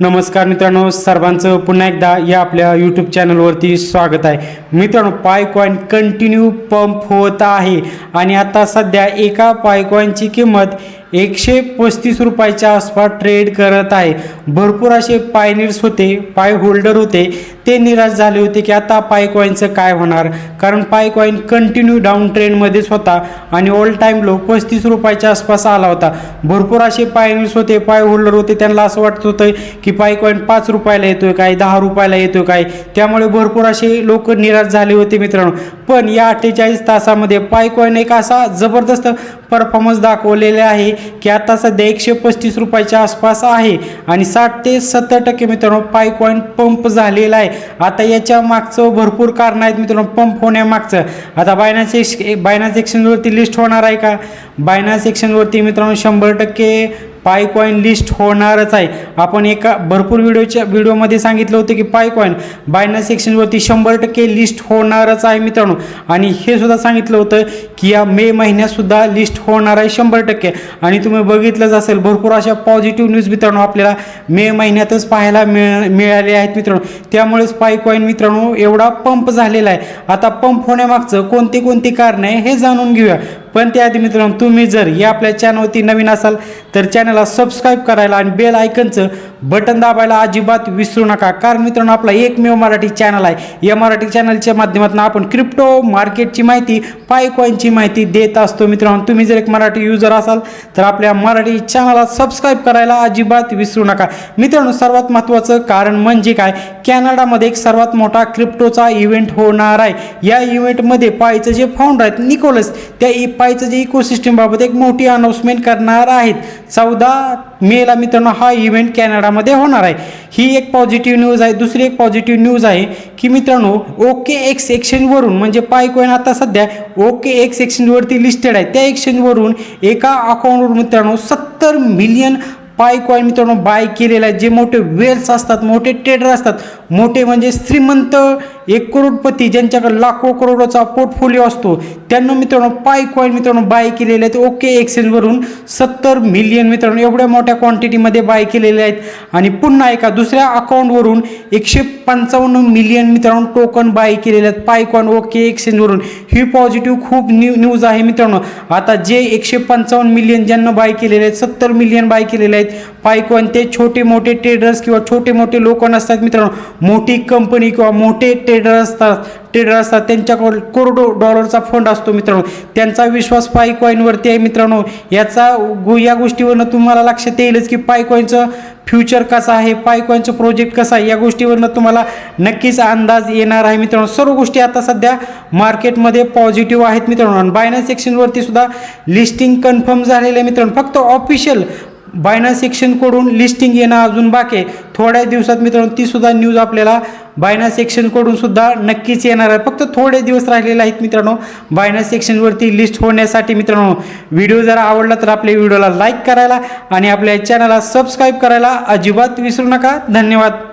नमस्कार मित्रांनो सर्वांचं पुन्हा एकदा या आपल्या यूट्यूब चॅनलवरती स्वागत आहे. मित्रांनो पायकॉईन कंटिन्यू पंप होत आहे आणि आता सध्या एका पायकॉईनची किंमत एकशे पस्तीस रुपयाच्या आसपास ट्रेड करत आहे. भरपूर असे पायनिर्स होते पाय होल्डर होते. ते निराश झाले होते की आता पाय कॉईनचं काय होणार? कारण पाय कॉईन कंटिन्यू डाऊन ट्रेंडमध्येच होता आणि ऑल टाईम लो पस्तीस रुपयाच्या आसपास आला होता. भरपूर असे पायनिर्स होते पाय होल्डर होते. त्यांना असं वाटत होतं की पाय कॉईन पाच रुपयाला येतोय काय दहा रुपयाला येतोय काय? त्यामुळे भरपूर असे लोक निराश झाले होते मित्रांनो. पण या अठ्ठेचाळीस तासामध्ये पाय कॉईन एक असा जबरदस्त परफॉर्मन्स दाखवलेले आहे की आता सध्या एकशे पस्तीस रुपयाच्या आसपास आहे. आणि साठ ते सत्तर टक्के मित्रांनो पाय कॉईन पंप झालेला आहे. आता याच्या मागचं भरपूर कारण आहेत मित्रांनो पंप होण्यामागचं. आता बायनान्स एक्स बायनान्स एक्सचेंजवरती लिस्ट होणार आहे का? बायनान्स एक्सचेंजवरती मित्रांनो शंभर टक्के पाय कॉईन लिस्ट होणारच आहे. आपण एका भरपूर व्हिडिओच्या व्हिडिओमध्ये सांगितलं होतं की पाय कॉईन बायनान्स एक्सचेंजवरती शंभर टक्के लिस्ट होणारच आहे मित्रांनो. आणि हे सुद्धा सांगितलं होतं की या मे महिन्यातसुद्धा लिस्ट होणार आहे शंभर टक्के. आणि तुम्ही बघितलंच असेल भरपूर अशा पॉझिटिव्ह न्यूज मित्रांनो आपल्याला मे महिन्यातच पाहायला मिळ मिळाले आहेत मित्रांनो. त्यामुळेच पाय कॉईन मित्रांनो एवढा पंप झालेला आहे. आता पंप होण्यामागचं कोणते कोणती कारण आहे हे जाणून घेऊया. पण त्याआधी मित्रांनो तुम्ही जर या आपल्या चॅनलवरती नवीन असाल तर चॅनलला सबस्क्राईब करायला आणि बेल आयकनचं बटन दाबायला अजिबात विसरू नका. कारण मित्रांनो आपला एकमेव मराठी चॅनल आहे. या मराठी चॅनलच्या माध्यमातून आपण क्रिप्टो मार्केटची माहिती पायकॉईनची माहिती देत असतो मित्रांनो. तुम्ही जर एक मराठी युजर असाल तर आपल्या मराठी चॅनलला सबस्क्राईब करायला अजिबात विसरू नका. मित्रांनो सर्वात महत्त्वाचं कारण म्हणजे काय? कॅनडामध्ये एक सर्वात मोठा क्रिप्टोचा इव्हेंट होणार आहे. या इव्हेंटमध्ये पायचं जे फाउंडर आहेत निकोलस त्या इ पायचं जे इकोसिस्टमबाबत एक मोठी अनाऊन्समेंट करणार आहेत. चौदा मेला मित्रांनो हा इव्हेंट कॅनडामध्ये होणार आहे. ही एक पॉझिटिव्ह न्यूज आहे. दुसरी एक पॉझिटिव्ह न्यूज आहे की मित्रांनो ओके एक्स एक्सचेंजवरून म्हणजे पायकॉईन आता सध्या ओके एक्स एक्सचेंजवरती लिस्टेड आहे. त्या एक्सचेंजवरून एका अकाउंटवर मित्रांनो सत्तर मिलियन पायकॉईन मित्रांनो बाय केलेला आहे. जे मोठे वेल्स असतात मोठे ट्रेडर असतात मोठे म्हणजे श्रीमंत एक करोडपती ज्यांच्याकडे लाखो करोडचा पोर्टफोलिओ असतो त्यांना मित्रांनो पाय कॉईन मित्रांनो बाय केलेले आहेत. ओके एक्सचेंजवरून सत्तर मिलियन मित्रांनो एवढ्या मोठ्या क्वांटिटीमध्ये बाय केलेले आहेत. आणि पुन्हा एका दुसऱ्या अकाउंटवरून एकशे पंचावन्न मिलियन मित्रांनो टोकन बाय केलेले आहेत. पाय कॉईन ओके एक्सचेंजवरून ही पॉझिटिव्ह खूप न्यू न्यूज आहे मित्रांनो. आता जे एकशे पंचावन्न मिलियन ज्यांना बाय केलेले आहेत सत्तर मिलियन बाय केलेले आहेत पाय कॉईन ते छोटे मोठे ट्रेडर्स किंवा छोटे मोठे लोक नसतात मित्रांनो. मोठी कंपनी किंवा मोठे ट्रेडर असतात ट्रेडर असतात. त्यांच्याकडे करोडो डॉलरचा फंड असतो मित्रांनो. त्यांचा विश्वास पाय कॉईनवरती आहे मित्रांनो. याचा गु या गोष्टीवरनं तुम्हाला लक्षात येईलच की पाय कॉईनचं फ्युचर कसं आहे पाय कॉईनचं प्रोजेक्ट कसं आहे या गोष्टीवरनं तुम्हाला नक्कीच अंदाज येणार आहे मित्रांनो. सर्व गोष्टी आता सध्या मार्केटमध्ये पॉझिटिव्ह आहेत मित्रांनो. आणि बायनान्स एक्सचेंजवरती सुद्धा लिस्टिंग कन्फर्म झालेलं आहे मित्रांनो. फक्त ऑफिशियल बायनान्स सेक्शनकडून लिस्टिंग येणं अजून बाकी आहे. थोड्या दिवसात मित्रांनो ती सुद्धा न्यूज आपल्याला बायनान्स सेक्शनकडून सुद्धा नक्कीच येणार आहे. फक्त थोडे दिवस राहिलेले आहेत मित्रांनो. बायनान्स सेक्शनवरती लिस्ट होण्यासाठी मित्रांनो व्हिडिओ जर आवडला तर आपल्या व्हिडिओला लाईक करायला आणि आपल्या चॅनलला सबस्क्राईब करायला अजिबात विसरू नका. धन्यवाद.